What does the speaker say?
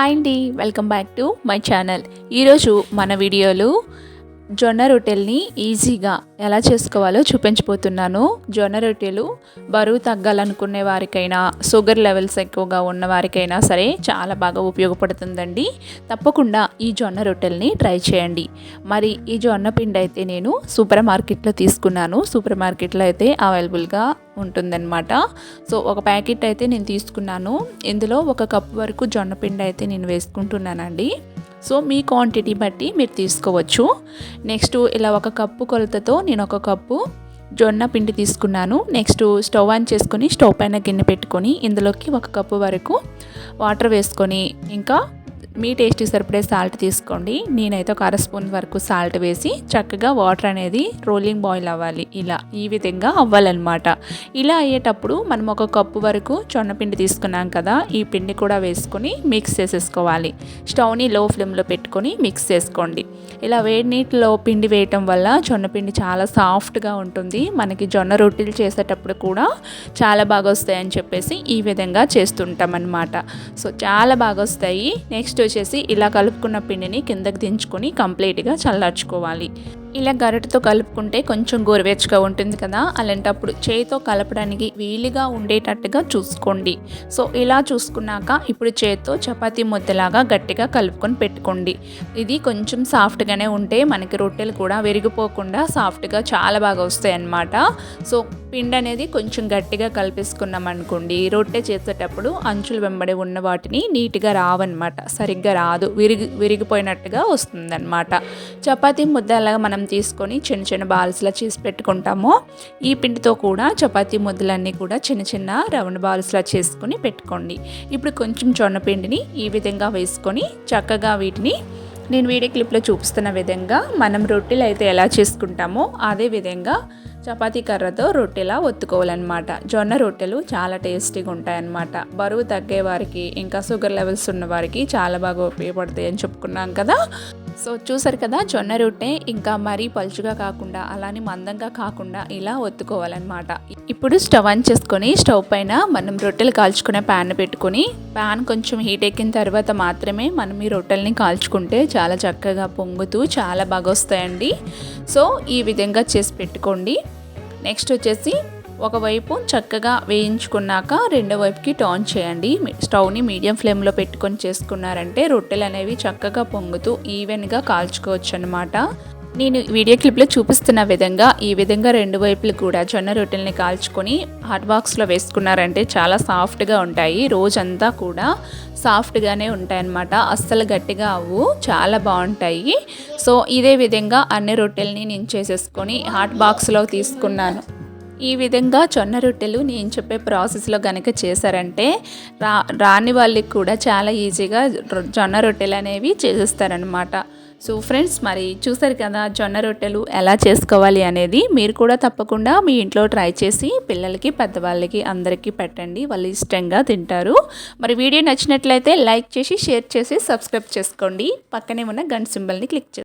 Hi అండి welcome back to my channel. ఈరోజు మన వీడియోలు జొన్న రొట్టెల్ని ఈజీగా ఎలా చేసుకోవాలో చూపించబోతున్నాను. జొన్న రొట్టెలు బరువు తగ్గాలనుకునే వారికైనా షుగర్ లెవెల్స్ ఎక్కువగా ఉన్న వారికైనా సరే చాలా బాగా ఉపయోగపడుతుందండి. తప్పకుండా ఈ జొన్న రొట్టెల్ని ట్రై చేయండి. మరి ఈ జొన్న పిండి అయితే నేను సూపర్ మార్కెట్లో తీసుకున్నాను. సూపర్ మార్కెట్లో అయితే అవైలబుల్గా ఉంటుందన్నమాట. సో ఒక ప్యాకెట్ అయితే నేను తీసుకున్నాను. ఇందులో ఒక కప్ వరకు జొన్న పిండి అయితే నేను వేసుకుంటున్నానండి. సో మీ క్వాంటిటీ బట్టి మీరు తీసుకోవచ్చు. నెక్స్ట్ ఇలా ఒక కప్పు కొలతతో నేను ఒక కప్పు జొన్న పిండి తీసుకున్నాను. నెక్స్ట్ స్టవ్ ఆన్ చేసుకొని స్టవ్ పైన గిన్నె పెట్టుకొని ఇందులోకి ఒక కప్పు వరకు వాటర్ వేసుకొని ఇంకా మీ టేస్ట్కి సరిపడే సాల్ట్ తీసుకోండి. నేనైతే ఒక అర స్పూన్ వరకు సాల్ట్ వేసి చక్కగా వాటర్ అనేది రోలింగ్ బాయిల్ అవ్వాలి. ఇలా ఈ విధంగా అవ్వాలన్నమాట. ఇలా అయ్యేటప్పుడు మనం ఒక కప్పు వరకు చొన్నపిండి తీసుకున్నాం కదా ఈ పిండి కూడా వేసుకొని మిక్స్ చేసేసుకోవాలి. స్టవ్ని లో ఫ్లేమ్లో పెట్టుకొని మిక్స్ చేసుకోండి. ఇలా వేడి నీటిలో పిండి వేయటం వల్ల జొన్నపిండి చాలా సాఫ్ట్గా ఉంటుంది. మనకి జొన్న రొట్టెలు చేసేటప్పుడు కూడా చాలా బాగా వస్తాయని చెప్పేసి ఈ విధంగా చేస్తుంటాం అనమాట సో చాలా బాగా వస్తాయి. నెక్స్ట్ వచ్చేసి ఇలా కలుపుకున్న పిండిని కిందకి దించుకొని కంప్లీట్గా చల్లార్చుకోవాలి. ఇలా గరిటతో కలుపుకుంటే కొంచెం గోరువెచ్చగా ఉంటుంది కదా. అలాంటప్పుడు చేతితో కలపడానికి వీలుగా ఉండేటట్టుగా చూసుకోండి. సో ఇలా చూసుకున్నాక ఇప్పుడు చేతితో చపాతీ ముద్దలాగా గట్టిగా కలుపుకొని పెట్టుకోండి. ఇది కొంచెం సాఫ్ట్గానే ఉంటే మనకి రొట్టెలు కూడా విరిగిపోకుండా సాఫ్ట్గా చాలా బాగా వస్తాయి అన్నమాట సో పిండి అనేది కొంచెం గట్టిగా కలిపేసుకున్నాం అనుకోండి. రొట్టె చేసేటప్పుడు అంచులు వెంబడి ఉన్న వాటిని నీట్గా రావన్నమాట. సరిగ్గా రాదు. విరిగి విరిగిపోయినట్టుగా వస్తుందన్నమాట. చపాతీ ముద్దలాగా మనం మనం తీసుకొని చిన్న చిన్న బాల్స్లా చేసి పెట్టుకుంటామో. ఈ పిండితో కూడా చపాతీ ముద్దలన్నీ కూడా చిన్న చిన్న రౌండ్ బాల్స్లా చేసుకొని పెట్టుకోండి. ఇప్పుడు కొంచెం జొన్న పిండిని ఈ విధంగా వేసుకొని చక్కగా వీటిని నేను వీడియో క్లిప్లో చూపిస్తున్న విధంగా మనం రొట్టెలు అయితే ఎలా చేసుకుంటామో అదే విధంగా చపాతీ కర్రతో రొట్టెలా ఒత్తుకోవాలన్నమాట. జొన్న రొట్టెలు చాలా టేస్టీగా ఉంటాయన్నమాట. బరువు తగ్గే వారికి ఇంకా షుగర్ లెవెల్స్ ఉన్న వారికి చాలా బాగా ఉపయోగపడతాయి అని చెప్పుకున్నాం కదా. సో చూసారు కదా జొన్న రొట్టె ఇంకా మరీ పలుచుగా కాకుండా అలానే మందంగా కాకుండా ఇలా ఒత్తుకోవాలన్నమాట. ఇప్పుడు స్టవ్ ఆన్ చేసుకొని స్టవ్ పైన మనం రొట్టెలు కాల్చుకునే ప్యాన్ పెట్టుకొని ప్యాన్ కొంచెం హీట్ ఎక్కిన తర్వాత మాత్రమే మనం ఈ రొట్టెల్ని కాల్చుకుంటే చాలా చక్కగా పొంగుతూ చాలా బాగా వస్తాయండి. సో ఈ విధంగా చేసి పెట్టుకోండి. నెక్స్ట్ వచ్చేసి ఒకవైపు చక్కగా వేయించుకున్నాక రెండో వైపుకి టర్న్ చేయండి. స్టవ్ని మీడియం ఫ్లేమ్లో పెట్టుకొని చేసుకున్నారంటే రొట్టెలు అనేవి చక్కగా పొంగుతూ ఈవెన్గా కాల్చుకోవచ్చు అనమాట నేను వీడియో క్లిప్లో చూపిస్తున్న విధంగా ఈ విధంగా రెండు వైపులు కూడా జొన్న రొట్టెల్ని కాల్చుకొని హాట్ బాక్స్లో వేసుకున్నారంటే చాలా సాఫ్ట్గా ఉంటాయి. రోజంతా కూడా సాఫ్ట్గానే ఉంటాయన్నమాట. అస్సలు గట్టిగా అవ్వు చాలా బాగుంటాయి. సో ఇదే విధంగా అన్ని రొట్టెల్ని నేను చేసేసుకొని హాట్ బాక్స్లో తీసుకున్నాను. ఈ విధంగా జొన్న రొట్టెలు నేను చెప్పే ప్రాసెస్లో కనుక చేశారంటే రా రాని వాళ్ళకి కూడా చాలా ఈజీగా జొన్న రొట్టెలు అనేవి చేసేస్తారనమాట సో ఫ్రెండ్స్ మరి చూసారు కదా జొన్న రొట్టెలు ఎలా చేసుకోవాలి అనేది? మీరు కూడా తప్పకుండా మీ ఇంట్లో ట్రై చేసి పిల్లలకి పెద్దవాళ్ళకి అందరికీ పెట్టండి. వాళ్ళు ఇష్టంగా తింటారు. మరి వీడియో నచ్చినట్లయితే లైక్ చేసి షేర్ చేసి సబ్స్క్రైబ్ చేసుకోండి. పక్కనే ఉన్న గంట సింబల్ని క్లిక్ చేసి